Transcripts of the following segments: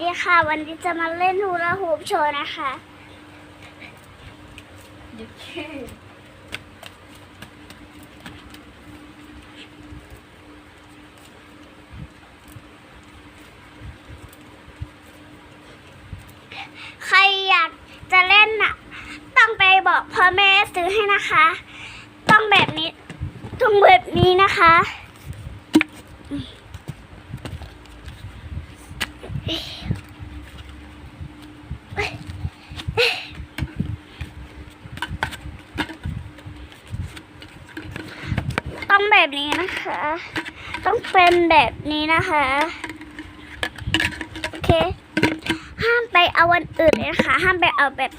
ดีค่ะ วันนี้จะมาเล่นฮูลาฮูปโชว์นะคะเด็กแค่ใครอยากจะเล่นน่ะ ต้องไปบอกพ่อแม่ซื้อให้นะคะ ต้องแบบนี้ต้องแบบนี้นะคะ ต้องแบบนี้นะคะ ต้องเป็นแบบนี้นะคะ โอเค ห้ามไปเอาวันอื่นเลยนะคะ ห้ามไปเอาแบบ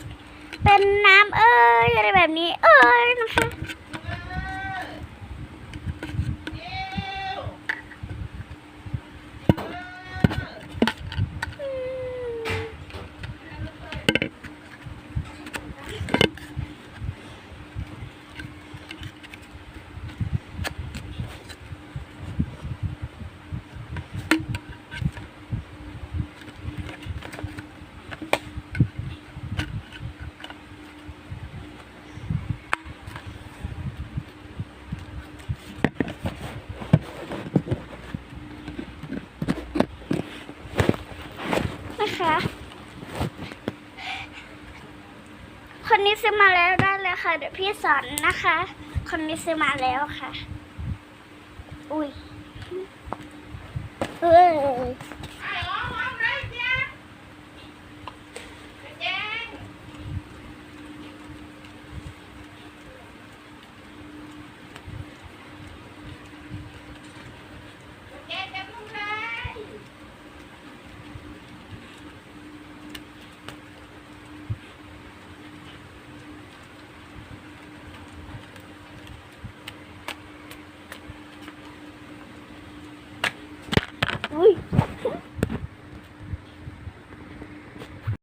เป็นน้ำเอ้ยอะไรแบบนี้ เอ้ยนะคะ นะคะ คนนี้ซื้อมาแล้วได้เลยค่ะ เดี๋ยวพี่สอนนะคะ คนนี้ซื้อมาแล้วค่ะ อุ้ยเออ